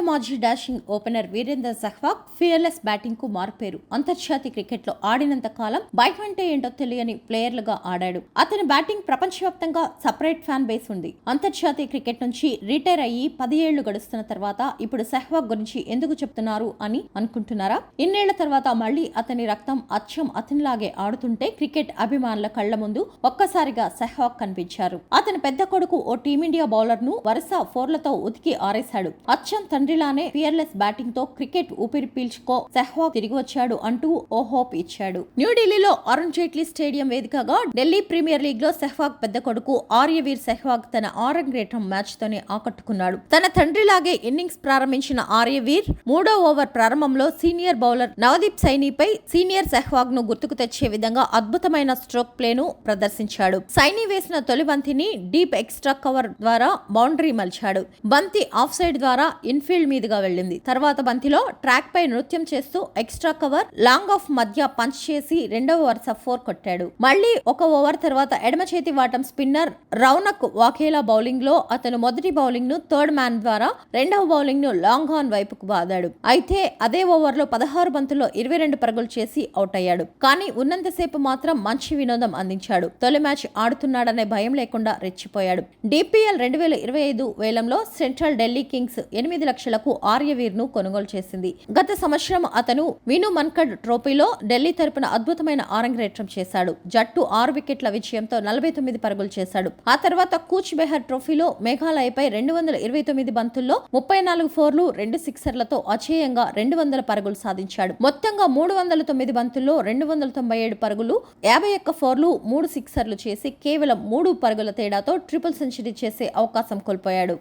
India మాజీ dashing opener Virender Sehwag fearless బ్యాటింగ్కు మారుపేరు. అంతర్జాతీయ క్రికెట్లో ఆడినంత కాలం బయట అంటే ఏంటో తెలియని ప్లేయర్లుగా ఆడాడు. అతని బ్యాటింగ్ ప్రపంచవ్యాప్తంగా సపరేట్ ఫ్యాన్ బేస్ ఉంది. అంతర్జాతీయ క్రికెట్ నుంచి రిటైర్ అయ్యి పది ఏళ్ళు గడుస్తున్న తర్వాత ఇప్పుడు సెహ్వాగ్ గురించి ఎందుకు చెప్తున్నారు అని అనుకుంటున్నారా? ఇన్నేళ్ళ తర్వాత మళ్ళీ అతని రక్తం అచ్చం అతనిలాగే ఆడుతుంటే క్రికెట్ అభిమానుల కళ్ళ ముందు ఒక్కసారిగా సెహ్వాగ్ కనిపించారు. అతని పెద్ద కొడుకు ఓ టీమిండియా బౌలర్ను వరుస ఫోర్లతో ఉతికి ఆరేశాడు. అచ్చం తండ్రి తండ్రిలానే ఫియర్లెస్ బ్యాటింగ్తో క్రికెట్ ఊపిరి పీల్చుకో సెహ్వాగ్ తిరిగి వచ్చాడు అంటూ ఓ హోప్ ఇచ్చాడు. న్యూఢిల్లీలో అరుణ్ జైట్లీ స్టేడియం వేదికగా ఢిల్లీ ప్రీమియర్ లీగ్లో సెహ్వాగ్ పెద్ద కొడుకు ఆర్యవీర్ సెహ్వాగ్ తన ఆరంగేట్రం మ్యాచ్ తోనే ఆకట్టుకున్నాడు. తన తండ్రిలాగే ఇన్నింగ్స్ ప్రారంభించిన ఆర్యవీర్ మూడో ఓవర్ ప్రారంభంలో సీనియర్ బౌలర్ నవదీప్ సైనీపై సీనియర్ సెహ్వాగ్ను గుర్తుకు తెచ్చే విధంగా అద్భుతమైన స్ట్రోక్ ప్లేను ప్రదర్శించాడు. సైనీ వేసిన తొలి బంతిని డీప్ ఎక్స్ట్రా కవర్ ద్వారా బౌండరీ మలిచాడు. బంతి ఆఫ్ సైడ్ ద్వారా ఇన్ఫీల్డ్ మీదుగా వెళ్ళింది. తర్వాత బంతిలో ట్రాక్ పై నృత్యం చేస్తూ ఎక్స్ట్రా కవర్ లాంగ్ ఆఫ్ మధ్య పంచ్ చేసి రెండవ వరుస ఫోర్ కొట్టాడు. మళ్ళీ ఒక ఓవర్ తర్వాత ఎడమ చేతి వాటం స్పిన్నర్ రౌనక్ వాకేలా బౌలింగ్లో అతను మొదటి బౌలింగ్ను థర్డ్ మ్యాన్ ద్వారా రెండవ బౌలింగ్ను లాంగ్ ఆన్ వైపుకు బాదాడు. అయితే అదే ఓవర్లో పదహారు బంతుల్లో ఇరవై రెండు పరుగులు చేసి అవుట్ అయ్యాడు. కానీ ఉన్నంతసేపు మాత్రం మంచి వినోదం అందించాడు. తొలి మ్యాచ్ ఆడుతున్నాడనే భయం లేకుండా రెచ్చిపోయాడు. డిపిఎల్ రెండు వేల ఇరవై ఐదు వేలంలో సెంట్రల్ ఢిల్లీ కింగ్స్ ఎనిమిది లక్షల లక్షలకు ఆర్యవీర్ను కొనుగోలు చేసింది. గత సంవత్సరం అతను విను మన్కడ్ ట్రోఫీలో ఢిల్లీ తరపున అద్భుతమైన ఆరంగేట్రం చేశాడు. జట్టు ఆరు వికెట్ల విజయంతో నలభై తొమ్మిది పరుగులు చేశాడు. ఆ తర్వాత కూచ్ బెహర్ ట్రోఫీలో మేఘాలయపై రెండు వందల ఇరవై తొమ్మిది బంతుల్లో ముప్పై నాలుగు ఫోర్లు రెండు సిక్సర్లతో అచేయంగా రెండు వందల పరుగులు సాధించాడు. మొత్తంగా మూడు వందల తొమ్మిది బంతుల్లో రెండు వందల తొంభై ఏడు పరుగులు యాభై ఒక్క ఫోర్లు మూడు సిక్సర్లు చేసి కేవలం మూడు పరుగుల తేడాతో ట్రిపుల్ సెంచరీ చేసే అవకాశం కోల్పోయాడు.